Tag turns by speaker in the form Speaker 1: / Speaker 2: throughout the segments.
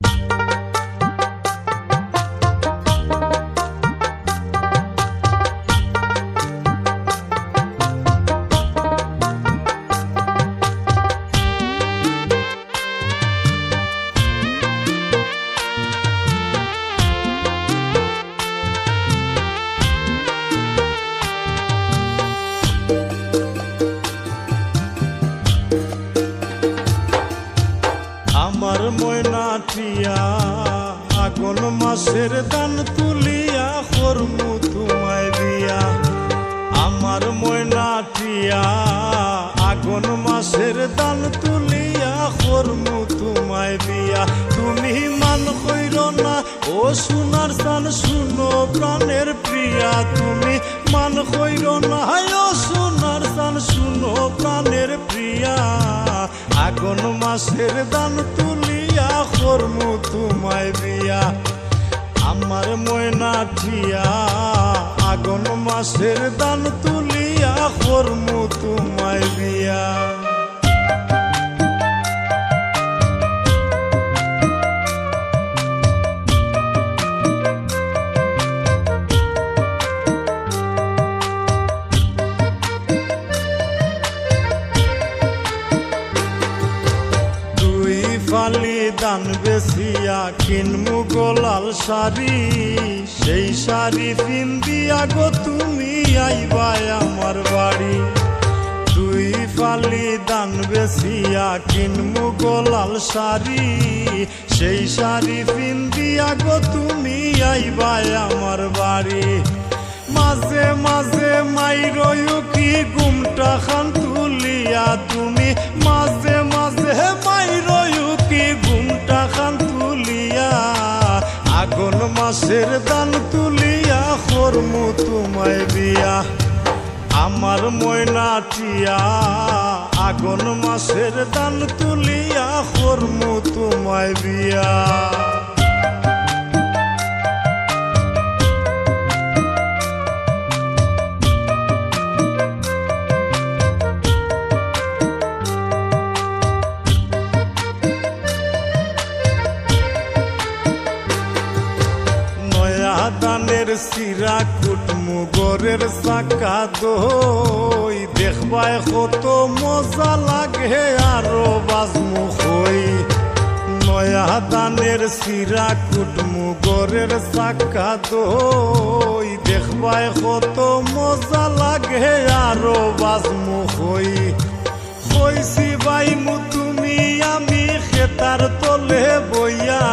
Speaker 1: আমার মাসের দান তুলিয়া করমু তোমায় দিয়া। আমার ময়না টিয়া আগুন মাসের দান তুলিয়া করমু তোমায় দিয়া। তুমি মান কইর না, ও সোনার সান শুনো প্রাণের প্রিয়া। তুমি মান কইর না ও সোনার সান শুনো প্রাণের প্রিয়া। আগুন মাসের দান তুলিয়া করমু তোমায় দিয়া। আমার ময়না ঠিয়া। আগুন মাসের দান তুলিয়া করমু দান বেসিয়া কিনমু গোলাল শাড়ি। সেই শাড়ি পিন্দিয়া গো তুমি আইবাই আমার বাড়ি। দুই ফালি দান বেসিয়া কিনমু গোলাল শাড়ি। সেই শাড়ি পিন্দিয়া গো তুমি আইবাই আমার বাড়ি। মাঝে মাঝে মাসের দান তুলিয়া করমু তোমায় বিয়া আমার ময়না টিয়া, আগুন মাসের দান তুলিয়া করমু তোমায় বিয়া দানের সিরা কুটমু গরের চাকা দই। দেখবায় কত মজা লাগে আরও বাজমু হই। নয়া দানের সিরা কুটমু গরের চাকা দই। দেখবায় কত মজা লাগে আরও বাজমু হই। কইছি বাই মু তুমি আমি খেতার তলে বইয়া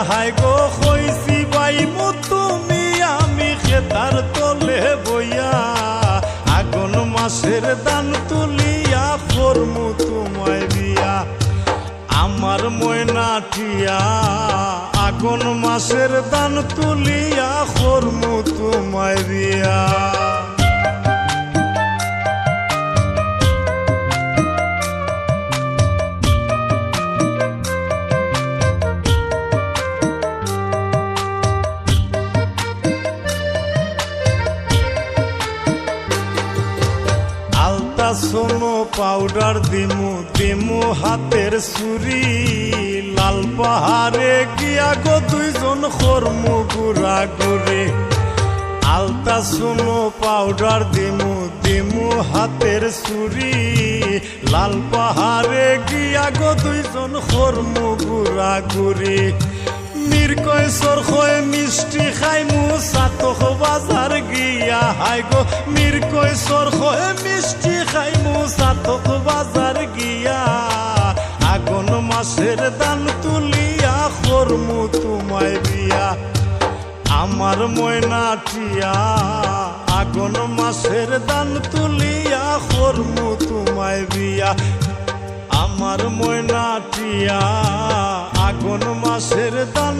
Speaker 1: তুলিয়া তোমায় বিয়া আমার ময়না টিয়া। আগুন মাসের দান তুলিয়া ফরমু তোমায় বিয়া। সোনো পাউডার দিমু দিমু হাতের সুরি লাল পাহাড়ে গিয়া গো দুইজন খরমু গুড়া গুড়ে। আলতা সোনো পাউডার দিমু দিমু হাতের সুরি লাল পাহাড়ে গিয়া গো দুইজন খরমু গুড়া গুড়ি। মির কয় সর মিষ্টি খাইমু হাই গো, মির কয় সর সাতক বাজার গিয়া। আগুন মাসের দান তুলিয়া তোমায় বিয়া আমার ময়না টিয়া, আগুন মাসের দান তুলিয়া খরমু তোমায় বিয়া আমার ময়না টিয়া, আগুন মাসের দান